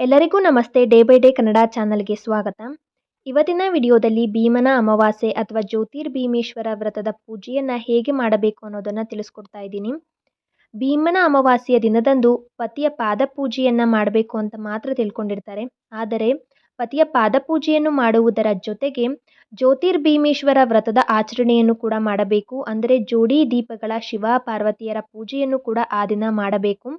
ಎಲ್ಲರಿಗೂ ನಮಸ್ತೆ. Day by day Kannada ಚಾನಲ್ಗೆ ಸ್ವಾಗತ. ಇವತ್ತಿನ ವಿಡಿಯೋದಲ್ಲಿ ಭೀಮನ ಅಮಾವಾಸ್ಯೆ ಅಥವಾ ಜ್ಯೋತಿರ್ಭೀಮೇಶ್ವರ ವ್ರತದ ಪೂಜೆಯನ್ನು ಹೇಗೆ ಮಾಡಬೇಕು ಅನ್ನೋದನ್ನು ತಿಳಿಸ್ಕೊಡ್ತಾ ಇದ್ದೀನಿ. ಭೀಮನ ಅಮಾವಾಸ್ಯೆಯ ದಿನದಂದು ಪತಿಯ ಪಾದ ಪೂಜೆಯನ್ನು ಮಾಡಬೇಕು ಅಂತ ಮಾತ್ರ ತಿಳ್ಕೊಂಡಿರ್ತಾರೆ. ಆದರೆ ಪತಿಯ ಪಾದ ಪೂಜೆಯನ್ನು ಮಾಡುವುದರ ಜೊತೆಗೆ ಜ್ಯೋತಿರ್ಭೀಮೇಶ್ವರ ವ್ರತದ ಆಚರಣೆಯನ್ನು ಕೂಡ ಮಾಡಬೇಕು. ಅಂದರೆ ಜೋಡಿ ದೀಪಗಳ ಶಿವ ಪಾರ್ವತಿಯರ ಪೂಜೆಯನ್ನು ಕೂಡ ಆ ದಿನ ಮಾಡಬೇಕು.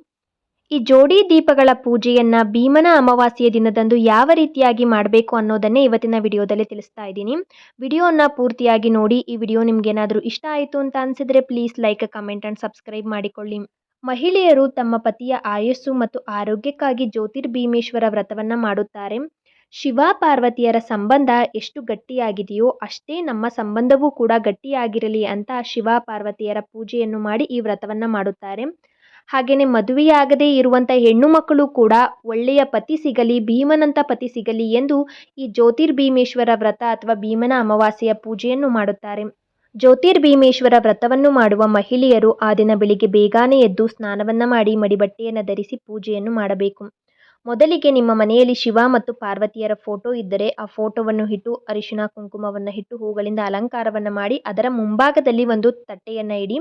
ಈ ಜೋಡಿ ದೀಪಗಳ ಪೂಜೆಯನ್ನ ಭೀಮನ ಅಮಾವಾಸ್ಯೆಯ ದಿನದಂದು ಯಾವ ರೀತಿಯಾಗಿ ಮಾಡಬೇಕು ಅನ್ನೋದನ್ನೇ ಇವತ್ತಿನ ವಿಡಿಯೋದಲ್ಲಿ ತಿಳಿಸ್ತಾ ಇದ್ದೀನಿ. ವಿಡಿಯೋನ ಪೂರ್ತಿಯಾಗಿ ನೋಡಿ, ಈ ವಿಡಿಯೋ ನಿಮ್ಗೇನಾದರೂ ಇಷ್ಟ ಆಯಿತು ಅಂತ ಅನಿಸಿದ್ರೆ please like comment and subscribe ಮಾಡಿಕೊಳ್ಳಿ. ಮಹಿಳೆಯರು ತಮ್ಮ ಪತಿಯ ಆಯಸ್ಸು ಮತ್ತು ಆರೋಗ್ಯಕ್ಕಾಗಿ ಜ್ಯೋತಿರ್ಭೀಮೇಶ್ವರ ವ್ರತವನ್ನು ಮಾಡುತ್ತಾರೆ. ಶಿವ ಪಾರ್ವತಿಯರ ಸಂಬಂಧ ಎಷ್ಟು ಗಟ್ಟಿಯಾಗಿದೆಯೋ ಅಷ್ಟೇ ನಮ್ಮ ಸಂಬಂಧವೂ ಕೂಡ ಗಟ್ಟಿಯಾಗಿರಲಿ ಅಂತ ಶಿವ ಪಾರ್ವತಿಯರ ಪೂಜೆಯನ್ನು ಮಾಡಿ ಈ ವ್ರತವನ್ನು ಮಾಡುತ್ತಾರೆ. ಹಾಗೆಯೇ ಮದುವೆಯಾಗದೇ ಇರುವಂಥ ಹೆಣ್ಣು ಮಕ್ಕಳು ಕೂಡ ಒಳ್ಳೆಯ ಪತಿ ಸಿಗಲಿ ಭೀಮನಂಥ ಪತಿ ಸಿಗಲಿ ಎಂದು ಈ ಜ್ಯೋತಿರ್ಭೀಮೇಶ್ವರ ವ್ರತ ಅಥವಾ ಭೀಮನ ಅಮಾವಾಸ್ಯೆಯ ಪೂಜೆಯನ್ನು ಮಾಡುತ್ತಾರೆ. ಜ್ಯೋತಿರ್ಭೀಮೇಶ್ವರ ವ್ರತವನ್ನು ಮಾಡುವ ಮಹಿಳೆಯರು ಆ ದಿನ ಬೆಳಿಗ್ಗೆ ಬೇಗನೆ ಎದ್ದು ಸ್ನಾನವನ್ನು ಮಾಡಿ ಮಡಿಬಟ್ಟೆಯನ್ನು ಧರಿಸಿ ಪೂಜೆಯನ್ನು ಮಾಡಬೇಕು. ಮೊದಲಿಗೆ ನಿಮ್ಮ ಮನೆಯಲ್ಲಿ ಶಿವ ಮತ್ತು ಪಾರ್ವತಿಯರ ಫೋಟೋ ಇದ್ದರೆ ಆ ಫೋಟೋವನ್ನು ಇಟ್ಟು ಅರಿಶಿನ ಕುಂಕುಮವನ್ನು ಇಟ್ಟು ಹೂಗಳಿಂದ ಅಲಂಕಾರವನ್ನು ಮಾಡಿ ಅದರ ಮುಂಭಾಗದಲ್ಲಿ ಒಂದು ತಟ್ಟೆಯನ್ನು ಇಡಿ.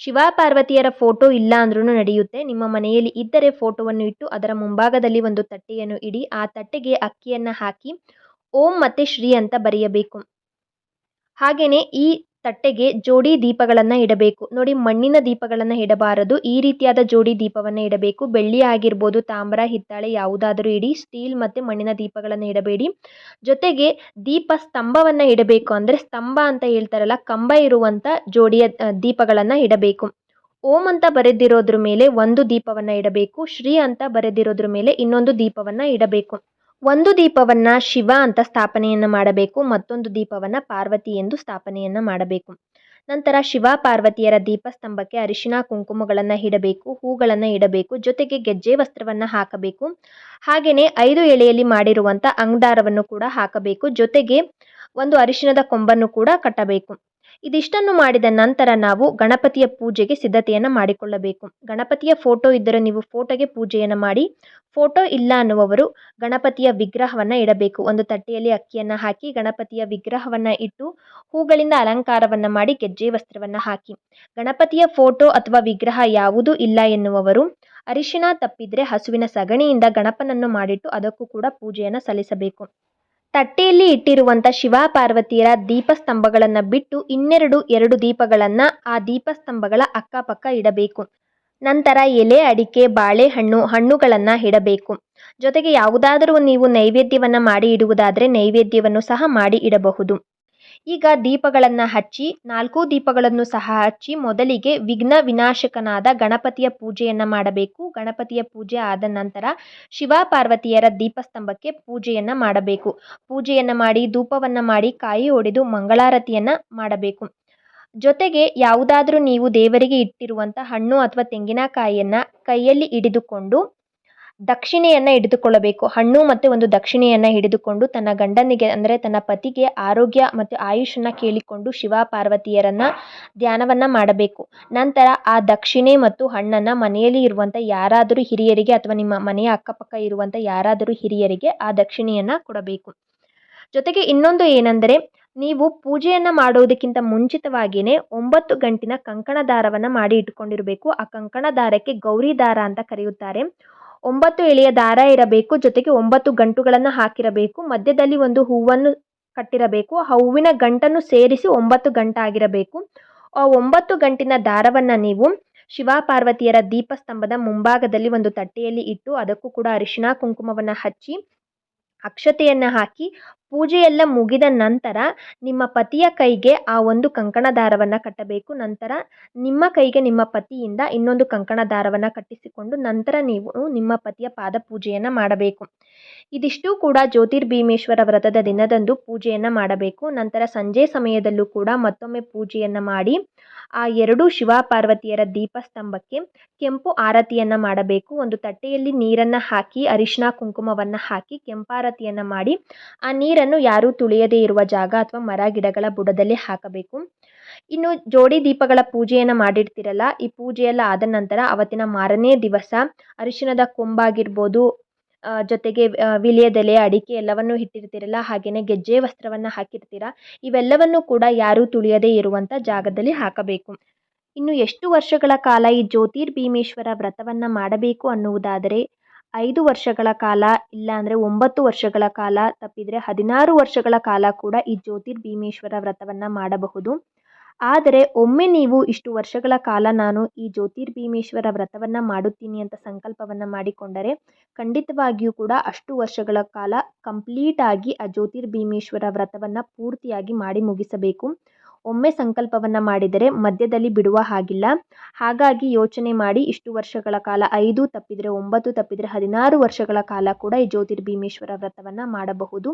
ಶಿವ ಪಾರ್ವತಿಯರ ಫೋಟೋ ಇಲ್ಲ ಅಂದ್ರೂ ನಡೆಯುತ್ತೆ. ನಿಮ್ಮ ಮನೆಯಲ್ಲಿ ಇದ್ದರೆ ಫೋಟೋವನ್ನು ಇಟ್ಟು ಅದರ ಮುಂಭಾಗದಲ್ಲಿ ಒಂದು ತಟ್ಟೆಯನ್ನು ಇಡಿ. ಆ ತಟ್ಟೆಗೆ ಅಕ್ಕಿಯನ್ನು ಹಾಕಿ. ಓಂ ಮತ್ತು ಶ್ರೀ ಅಂತ ಬರೆಯಬೇಕು. ಹಾಗೆಯೇ ಈ ತಟ್ಟೆಗೆ ಜೋಡಿ ದೀಪಗಳನ್ನು ಇಡಬೇಕು. ನೋಡಿ, ಮಣ್ಣಿನ ದೀಪಗಳನ್ನು ಇಡಬಾರದು. ಈ ರೀತಿಯಾದ ಜೋಡಿ ದೀಪವನ್ನು ಇಡಬೇಕು. ಬೆಳ್ಳಿ ಆಗಿರ್ಬೋದು, ತಾಮ್ರ, ಹಿತ್ತಾಳೆ ಯಾವುದಾದರೂ ಇಡಿ, ಸ್ಟೀಲ್ ಮತ್ತು ಮಣ್ಣಿನ ದೀಪಗಳನ್ನು ಇಡಬೇಡಿ. ಜೊತೆಗೆ ದೀಪ ಸ್ತಂಭವನ್ನು ಇಡಬೇಕು ಅಂದರೆ ಸ್ತಂಭ ಅಂತ ಹೇಳ್ತಾರಲ್ಲ, ಕಂಬ ಇರುವಂಥ ಜೋಡಿಯ ದೀಪಗಳನ್ನು ಇಡಬೇಕು. ಓಂ ಅಂತ ಬರೆದಿರೋದ್ರ ಮೇಲೆ ಒಂದು ದೀಪವನ್ನು ಇಡಬೇಕು. ಶ್ರೀ ಅಂತ ಬರೆದಿರೋದ್ರ ಮೇಲೆ ಇನ್ನೊಂದು ದೀಪವನ್ನು ಇಡಬೇಕು. ಒಂದು ದೀಪವನ್ನು ಶಿವ ಅಂತ ಸ್ಥಾಪನೆಯನ್ನು ಮಾಡಬೇಕು, ಮತ್ತೊಂದು ದೀಪವನ್ನು ಪಾರ್ವತಿ ಎಂದು ಸ್ಥಾಪನೆಯನ್ನು ಮಾಡಬೇಕು. ನಂತರ ಶಿವ ಪಾರ್ವತಿಯರ ದೀಪಸ್ತಂಭಕ್ಕೆ ಅರಿಶಿನ ಕುಂಕುಮಗಳನ್ನು ಇಡಬೇಕು, ಹೂಗಳನ್ನು ಇಡಬೇಕು, ಜೊತೆಗೆ ಗೆಜ್ಜೆ ವಸ್ತ್ರವನ್ನು ಹಾಕಬೇಕು. ಹಾಗೆಯೇ ಐದು ಎಳೆಯಲ್ಲಿ ಮಾಡಿರುವಂಥ ಅಂಗದಾರವನ್ನು ಕೂಡ ಹಾಕಬೇಕು, ಜೊತೆಗೆ ಒಂದು ಅರಿಶಿಣದ ಕೊಂಬನ್ನು ಕೂಡ ಕಟ್ಟಬೇಕು. ಇದಿಷ್ಟನ್ನು ಮಾಡಿದ ನಂತರ ನಾವು ಗಣಪತಿಯ ಪೂಜೆಗೆ ಸಿದ್ಧತೆಯನ್ನು ಮಾಡಿಕೊಳ್ಳಬೇಕು. ಗಣಪತಿಯ ಫೋಟೋ ಇದ್ದರೆ ನೀವು ಫೋಟೋಗೆ ಪೂಜೆಯನ್ನು ಮಾಡಿ, ಫೋಟೋ ಇಲ್ಲ ಅನ್ನುವವರು ಗಣಪತಿಯ ವಿಗ್ರಹವನ್ನು ಇಡಬೇಕು. ಒಂದು ತಟ್ಟೆಯಲ್ಲಿ ಅಕ್ಕಿಯನ್ನು ಹಾಕಿ ಗಣಪತಿಯ ವಿಗ್ರಹವನ್ನು ಇಟ್ಟು ಹೂಗಳಿಂದ ಅಲಂಕಾರವನ್ನು ಮಾಡಿ ಗೆಜ್ಜೆ ವಸ್ತ್ರವನ್ನು ಹಾಕಿ. ಗಣಪತಿಯ ಫೋಟೋ ಅಥವಾ ವಿಗ್ರಹ ಯಾವುದೂ ಇಲ್ಲ ಎನ್ನುವವರು ಅರಿಶಿಣ ತಪ್ಪಿದ್ರೆ ಹಸುವಿನ ಸಗಣಿಯಿಂದ ಗಣಪನನ್ನು ಮಾಡಿಟ್ಟು ಅದಕ್ಕೂ ಕೂಡ ಪೂಜೆಯನ್ನು ಸಲ್ಲಿಸಬೇಕು. ತಟ್ಟೆಯಲ್ಲಿ ಇಟ್ಟಿರುವಂಥ ಶಿವ ಪಾರ್ವತಿಯರ ದೀಪಸ್ತಂಭಗಳನ್ನು ಬಿಟ್ಟು ಇನ್ನೆರಡು ಎರಡು ದೀಪಗಳನ್ನು ಆ ದೀಪಸ್ತಂಭಗಳ ಅಕ್ಕಪಕ್ಕ ಇಡಬೇಕು. ನಂತರ ಎಲೆ, ಅಡಿಕೆ, ಬಾಳೆಹಣ್ಣು, ಹಣ್ಣುಗಳನ್ನು ಇಡಬೇಕು. ಜೊತೆಗೆ ಯಾವುದಾದರೂ ನೀವು ನೈವೇದ್ಯವನ್ನು ಮಾಡಿ ಇಡುವುದಾದರೆ ನೈವೇದ್ಯವನ್ನು ಸಹ ಮಾಡಿ ಇಡಬಹುದು. ಈಗ ದೀಪಗಳನ್ನು ಹಚ್ಚಿ, ನಾಲ್ಕು ದೀಪಗಳನ್ನು ಸಹ ಹಚ್ಚಿ ಮೊದಲಿಗೆ ವಿಘ್ನ ವಿನಾಶಕನಾದ ಗಣಪತಿಯ ಪೂಜೆಯನ್ನು ಮಾಡಬೇಕು. ಗಣಪತಿಯ ಪೂಜೆ ಆದ ನಂತರ ಶಿವ ಪಾರ್ವತಿಯರ ದೀಪಸ್ತಂಭಕ್ಕೆ ಪೂಜೆಯನ್ನು ಮಾಡಬೇಕು. ಪೂಜೆಯನ್ನು ಮಾಡಿ, ಧೂಪವನ್ನು ಮಾಡಿ, ಕಾಯಿ ಒಡೆದು ಮಂಗಳಾರತಿಯನ್ನು ಮಾಡಬೇಕು. ಜೊತೆಗೆ ಯಾವುದಾದರೂ ನೀವು ದೇವರಿಗೆ ಇಟ್ಟಿರುವಂಥ ಹಣ್ಣು ಅಥವಾ ತೆಂಗಿನಕಾಯಿಯನ್ನು ಕೈಯಲ್ಲಿ ಹಿಡಿದುಕೊಂಡು ದಕ್ಷಿಣೆಯನ್ನು ಹಿಡಿದುಕೊಳ್ಳಬೇಕು. ಹಣ್ಣು ಮತ್ತು ಒಂದು ದಕ್ಷಿಣೆಯನ್ನು ಹಿಡಿದುಕೊಂಡು ತನ್ನ ಗಂಡನಿಗೆ ಅಂದರೆ ತನ್ನ ಪತಿಗೆ ಆರೋಗ್ಯ ಮತ್ತು ಆಯುಷನ್ನು ಕೇಳಿಕೊಂಡು ಶಿವ ಪಾರ್ವತಿಯರನ್ನು ಧ್ಯಾನವನ್ನು ಮಾಡಬೇಕು. ನಂತರ ಆ ದಕ್ಷಿಣೆ ಮತ್ತು ಹಣ್ಣನ್ನು ಮನೆಯಲ್ಲಿ ಇರುವಂಥ ಯಾರಾದರೂ ಹಿರಿಯರಿಗೆ ಅಥವಾ ನಿಮ್ಮ ಮನೆಯ ಅಕ್ಕಪಕ್ಕ ಇರುವಂಥ ಯಾರಾದರೂ ಹಿರಿಯರಿಗೆ ಆ ದಕ್ಷಿಣೆಯನ್ನು ಕೊಡಬೇಕು. ಜೊತೆಗೆ ಇನ್ನೊಂದು ಏನೆಂದರೆ, ನೀವು ಪೂಜೆಯನ್ನು ಮಾಡೋದಕ್ಕಿಂತ ಮುಂಚಿತವಾಗಿಯೇ ಒಂಬತ್ತು ಗಂಟಿನ ಕಂಕಣ ದಾರವನ್ನು ಮಾಡಿ ಇಟ್ಕೊಂಡಿರಬೇಕು ಆ ಕಂಕಣ ದಾರಕ್ಕೆ ಗೌರಿ ದಾರ ಅಂತ ಕರೆಯುತ್ತಾರೆ. ಒಂಬತ್ತು ಎಳೆಯ ದಾರ ಇರಬೇಕು, ಜೊತೆಗೆ ಒಂಬತ್ತು ಗಂಟುಗಳನ್ನು ಹಾಕಿರಬೇಕು, ಮಧ್ಯದಲ್ಲಿ ಒಂದು ಹೂವನ್ನು ಕಟ್ಟಿರಬೇಕು, ಆ ಹೂವಿನ ಗಂಟನ್ನು ಸೇರಿಸಿ ಒಂಬತ್ತು ಗಂಟಾಗಿರಬೇಕು. ಆ ಒಂಬತ್ತು ಗಂಟಿನ ದಾರವನ್ನು ನೀವು ಶಿವ ಪಾರ್ವತಿಯರ ದೀಪಸ್ತಂಭದ ಮುಂಭಾಗದಲ್ಲಿ ಒಂದು ತಟ್ಟೆಯಲ್ಲಿ ಇಟ್ಟು, ಅದಕ್ಕೂ ಕೂಡ ಅರಿಶಿಣ, ಕುಂಕುಮವನ್ನು ಹಚ್ಚಿ ಅಕ್ಷತೆಯನ್ನು ಹಾಕಿ ಪೂಜೆಯೆಲ್ಲ ಮುಗಿದ ನಂತರ ನಿಮ್ಮ ಪತಿಯ ಕೈಗೆ ಆ ಒಂದು ಕಂಕಣ ದಾರವನ್ನು ಕಟ್ಟಬೇಕು. ನಂತರ ನಿಮ್ಮ ಕೈಗೆ ನಿಮ್ಮ ಪತಿಯಿಂದ ಇನ್ನೊಂದು ಕಂಕಣ ದಾರವನ್ನು ಕಟ್ಟಿಸಿಕೊಂಡು ನಂತರ ನೀವು ನಿಮ್ಮ ಪತಿಯ ಪಾದ ಪೂಜೆಯನ್ನು ಮಾಡಬೇಕು. ಇದಿಷ್ಟು ಕೂಡ ಜ್ಯೋತಿರ್ಭೀಮೇಶ್ವರ ವ್ರತದ ದಿನದಂದು ಪೂಜೆಯನ್ನು ಮಾಡಬೇಕು. ನಂತರ ಸಂಜೆ ಸಮಯದಲ್ಲೂ ಕೂಡ ಮತ್ತೊಮ್ಮೆ ಪೂಜೆಯನ್ನು ಮಾಡಿ ಆ ಎರಡು ಶಿವ ಪಾರ್ವತಿಯರ ದೀಪಸ್ತಂಭಕ್ಕೆ ಕೆಂಪು ಆರತಿಯನ್ನು ಮಾಡಬೇಕು. ಒಂದು ತಟ್ಟೆಯಲ್ಲಿ ನೀರನ್ನು ಹಾಕಿ ಅರಿಶಿನ ಕುಂಕುಮವನ್ನು ಹಾಕಿ, ಕೆಂಪಾರತಿಯನ್ನು ಮಾಡಿ, ಆ ನೀರನ್ನು ಯಾರೂ ತುಳಿಯದೇ ಇರುವ ಜಾಗ ಅಥವಾ ಮರ ಗಿಡಗಳ ಬುಡದಲ್ಲಿ ಹಾಕಬೇಕು. ಇನ್ನು ಜೋಡಿ ದೀಪಗಳ ಪೂಜೆಯನ್ನು ಮಾಡಿರ್ತೀರಲ್ಲ, ಈ ಪೂಜೆಯೆಲ್ಲ ಆದ ನಂತರ ಅವತ್ತಿನ ಮಾರನೇ ದಿವಸ ಅರಿಶಿಣದ ಕೊಂಬಾಗಿರ್ಬೋದು ಜೊತೆಗೆ ವಿಳ್ಯದೆಲೆ, ಅಡಿಕೆ ಎಲ್ಲವನ್ನು ಇಟ್ಟಿರ್ತೀರಲ್ಲ ಹಾಗೆಯೇ ಗೆಜ್ಜೆ ವಸ್ತ್ರವನ್ನು ಹಾಕಿರ್ತೀರ, ಇವೆಲ್ಲವನ್ನು ಕೂಡ ಯಾರೂ ತುಳಿಯದೇ ಇರುವಂಥ ಜಾಗದಲ್ಲಿ ಹಾಕಬೇಕು. ಇನ್ನು ಎಷ್ಟು ವರ್ಷಗಳ ಕಾಲ ಈ ಜ್ಯೋತಿರ್ಭೀಮೇಶ್ವರ ವ್ರತವನ್ನು ಮಾಡಬೇಕು ಅನ್ನುವುದಾದರೆ, ಐದು ವರ್ಷಗಳ ಕಾಲ ಇಲ್ಲಾಂದರೆ ಒಂಬತ್ತು ವರ್ಷಗಳ ಕಾಲ ತಪ್ಪಿದರೆ ಹದಿನಾರು ವರ್ಷಗಳ ಕಾಲ ಕೂಡ ಈ ಜ್ಯೋತಿರ್ಭೀಮೇಶ್ವರ ವ್ರತವನ್ನು ಮಾಡಬಹುದು. ಆದರೆ ಒಮ್ಮೆ ನೀವು ಇಷ್ಟು ವರ್ಷಗಳ ಕಾಲ ನಾನು ಈ ಜ್ಯೋತಿರ್ಭೀಮೇಶ್ವರ ವ್ರತವನ್ನು ಮಾಡುತ್ತೀನಿ ಅಂತ ಸಂಕಲ್ಪವನ್ನು ಮಾಡಿಕೊಂಡರೆ ಖಂಡಿತವಾಗಿಯೂ ಕೂಡ ಅಷ್ಟು ವರ್ಷಗಳ ಕಾಲ ಕಂಪ್ಲೀಟಾಗಿ ಆ ಜ್ಯೋತಿರ್ಭೀಮೇಶ್ವರ ವ್ರತವನ್ನು ಪೂರ್ತಿಯಾಗಿ ಮಾಡಿ ಮುಗಿಸಬೇಕು. ಒಮ್ಮೆ ಸಂಕಲ್ಪವನ್ನು ಮಾಡಿದರೆ ಮಧ್ಯದಲ್ಲಿ ಬಿಡುವ ಹಾಗಿಲ್ಲ. ಹಾಗಾಗಿ ಯೋಚನೆ ಮಾಡಿ ಇಷ್ಟು ವರ್ಷಗಳ ಕಾಲ, ಐದು ತಪ್ಪಿದರೆ ಒಂಬತ್ತು ತಪ್ಪಿದರೆ ಹದಿನಾರು ವರ್ಷಗಳ ಕಾಲ ಕೂಡ ಈ ಜ್ಯೋತಿರ್ಭೀಮೇಶ್ವರ ವ್ರತವನ್ನು ಮಾಡಬಹುದು.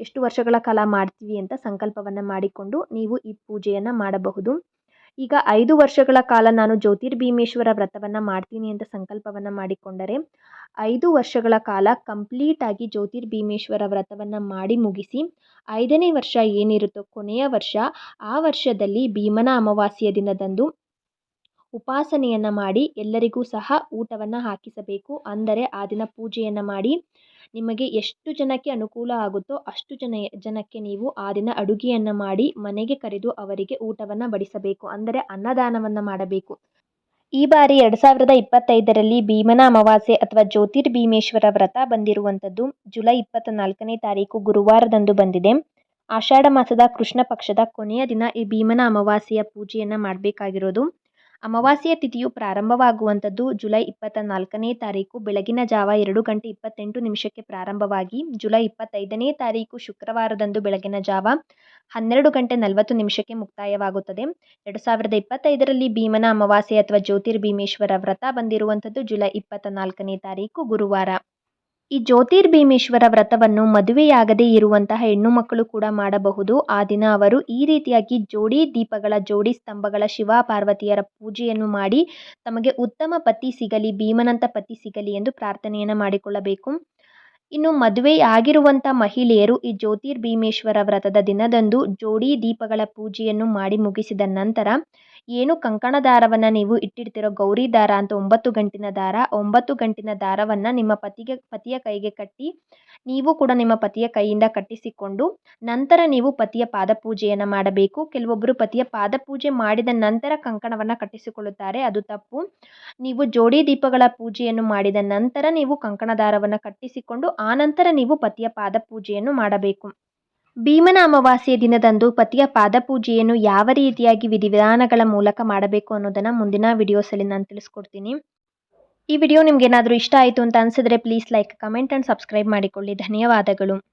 ಎಷ್ಟು ವರ್ಷಗಳ ಕಾಲ ಮಾಡ್ತೀವಿ ಅಂತ ಸಂಕಲ್ಪವನ್ನು ಮಾಡಿಕೊಂಡು ನೀವು ಈ ಪೂಜೆಯನ್ನು ಮಾಡಬಹುದು. ಈಗ ಐದು ವರ್ಷಗಳ ಕಾಲ ನಾನು ಜ್ಯೋತಿರ್ಭೀಮೇಶ್ವರ ವ್ರತವನ್ನು ಮಾಡ್ತೀನಿ ಅಂತ ಸಂಕಲ್ಪವನ್ನು ಮಾಡಿಕೊಂಡರೆ, ಐದು ವರ್ಷಗಳ ಕಾಲ ಕಂಪ್ಲೀಟಾಗಿ ಜ್ಯೋತಿರ್ಭೀಮೇಶ್ವರ ವ್ರತವನ್ನು ಮಾಡಿ ಮುಗಿಸಿ, ಐದನೇ ವರ್ಷ ಏನಿರುತ್ತೋ ಕೊನೆಯ ವರ್ಷ, ಆ ವರ್ಷದಲ್ಲಿ ಭೀಮನ ಅಮಾವಾಸ್ಯೆಯ ದಿನದಂದು ಉಪಾಸನೆಯನ್ನು ಮಾಡಿ ಎಲ್ಲರಿಗೂ ಸಹ ಊಟವನ್ನು ಹಾಕಿಸಬೇಕು. ಅಂದರೆ ಆ ದಿನ ಪೂಜೆಯನ್ನು ಮಾಡಿ ನಿಮಗೆ ಎಷ್ಟು ಜನಕ್ಕೆ ಅನುಕೂಲ ಆಗುತ್ತೋ ಅಷ್ಟು ಜನ, ಜನಕ್ಕೆ ನೀವು ಆ ದಿನ ಅಡುಗೆಯನ್ನು ಮಾಡಿ ಮನೆಗೆ ಕರೆದು ಅವರಿಗೆ ಊಟವನ್ನು ಬಡಿಸಬೇಕು, ಅಂದರೆ ಅನ್ನದಾನವನ್ನು ಮಾಡಬೇಕು. ಈ ಬಾರಿ ಎರಡು ಸಾವಿರದ ಇಪ್ಪತ್ತೈದರಲ್ಲಿ ಭೀಮನ ಅಮಾವಾಸ್ಯೆ ಅಥವಾ ಜ್ಯೋತಿರ್ಭೀಮೇಶ್ವರ ವ್ರತ ಬಂದಿರುವಂಥದ್ದು ಜುಲೈ ಇಪ್ಪತ್ತ ನಾಲ್ಕನೇ ತಾರೀಕು ಗುರುವಾರದಂದು ಬಂದಿದೆ. ಆಷಾಢ ಮಾಸದ ಕೃಷ್ಣ ಪಕ್ಷದ ಕೊನೆಯ ದಿನ ಈ ಭೀಮನ ಅಮಾವಾಸ್ಯೆಯ ಪೂಜೆಯನ್ನು ಮಾಡಬೇಕಾಗಿರೋದು. ಅಮಾವಾಸ್ಯೆಯ ತಿಥಿಯು ಪ್ರಾರಂಭವಾಗುವಂಥದ್ದು ಜುಲೈ ಇಪ್ಪತ್ತ ನಾಲ್ಕನೇ ತಾರೀಕು. ಬೆಳಗಿನ ಜಾವ ಎರಡು ಗಂಟೆ ಇಪ್ಪತ್ತೆಂಟು ನಿಮಿಷಕ್ಕೆ ಪ್ರಾರಂಭವಾಗಿ ಜುಲೈ ಇಪ್ಪತ್ತೈದನೇ ತಾರೀಕು ಶುಕ್ರವಾರದಂದು ಬೆಳಗಿನ ಜಾವ ಹನ್ನೆರಡು ಗಂಟೆ ನಲವತ್ತು ನಿಮಿಷಕ್ಕೆ ಮುಕ್ತಾಯವಾಗುತ್ತದೆ. ಎರಡು ಸಾವಿರದ ಇಪ್ಪತ್ತೈದರಲ್ಲಿ ಭೀಮನ ಅಮಾವಾಸ್ಯೆ ಅಥವಾ ಜ್ಯೋತಿರ್ಭೀಮೇಶ್ವರ ವ್ರತ ಬಂದಿರುವಂಥದ್ದು ಜುಲೈ ಇಪ್ಪತ್ತ ನಾಲ್ಕನೇ ತಾರೀಕು ಗುರುವಾರ. ಈ ಜ್ಯೋತಿರ್ಭೀಮೇಶ್ವರ ವ್ರತವನ್ನು ಮದುವೆಯಾಗದೇ ಇರುವಂತಹ ಹೆಣ್ಣು ಮಕ್ಕಳು ಕೂಡ ಮಾಡಬಹುದು. ಆ ದಿನ ಅವರು ಈ ರೀತಿಯಾಗಿ ಜೋಡಿ ದೀಪಗಳ, ಜೋಡಿ ಸ್ತಂಭಗಳ, ಶಿವ ಪಾರ್ವತಿಯರ ಪೂಜೆಯನ್ನು ಮಾಡಿ ತಮಗೆ ಉತ್ತಮ ಪತಿ ಸಿಗಲಿ, ಭೀಮನಂತ ಪತಿ ಸಿಗಲಿ ಎಂದು ಪ್ರಾರ್ಥನೆಯನ್ನು ಮಾಡಿಕೊಳ್ಳಬೇಕು. ಇನ್ನು ಮದುವೆಯಾಗಿರುವಂಥ ಮಹಿಳೆಯರು ಈ ಜ್ಯೋತಿರ್ಭೀಮೇಶ್ವರ ವ್ರತದ ದಿನದಂದು ಜೋಡಿ ದೀಪಗಳ ಪೂಜೆಯನ್ನು ಮಾಡಿ ಮುಗಿಸಿದ ನಂತರ ಏನು ಕಂಕಣ ದಾರವನ್ನು ನೀವು ಇಟ್ಟಿರ್ತಿರೋ ಗೌರಿ ದಾರ ಅಂತ ಒಂಬತ್ತು ಗಂಟಿನ ದಾರ, ಒಂಬತ್ತು ಗಂಟಿನ ದಾರವನ್ನು ನಿಮ್ಮ ಪತಿಗೆ, ಪತಿಯ ಕೈಗೆ ಕಟ್ಟಿ, ನೀವು ಕೂಡ ನಿಮ್ಮ ಪತಿಯ ಕೈಯಿಂದ ಕಟ್ಟಿಸಿಕೊಂಡು ನಂತರ ನೀವು ಪತಿಯ ಪಾದಪೂಜೆಯನ್ನು ಮಾಡಬೇಕು. ಕೆಲವೊಬ್ಬರು ಪತಿಯ ಪಾದಪೂಜೆ ಮಾಡಿದ ನಂತರ ಕಂಕಣವನ್ನು ಕಟ್ಟಿಸಿಕೊಳ್ಳುತ್ತಾರೆ. ಅದು ತಪ್ಪು. ನೀವು ಜೋಡಿ ದೀಪಗಳ ಪೂಜೆಯನ್ನು ಮಾಡಿದ ನಂತರ ನೀವು ಕಂಕಣ ದಾರವನ್ನು ಕಟ್ಟಿಸಿಕೊಂಡು ಆನಂತರ ನೀವು ಪತಿಯ ಪಾದಪೂಜೆಯನ್ನು ಮಾಡಬೇಕು. ಭೀಮನ ಅಮಾವಾಸ್ಯೆ ದಿನದಂದು ಪತಿಯ ಪಾದಪೂಜೆಯನ್ನು ಯಾವ ರೀತಿಯಾಗಿ ವಿಧಿವಿಧಾನಗಳ ಮೂಲಕ ಮಾಡಬೇಕು ಅನ್ನೋದನ್ನು ಮುಂದಿನ ವಿಡಿಯೋಸಲ್ಲಿ ನಾನು ತಿಳಿಸ್ಕೊಡ್ತೀನಿ. ಈ ವಿಡಿಯೋ ನಿಮ್ಗೆ ಏನಾದರೂ ಇಷ್ಟ ಆಯಿತು ಅಂತ ಅನಿಸಿದ್ರೆ please like comment and subscribe ಮಾಡಿಕೊಳ್ಳಿ. ಧನ್ಯವಾದಗಳು.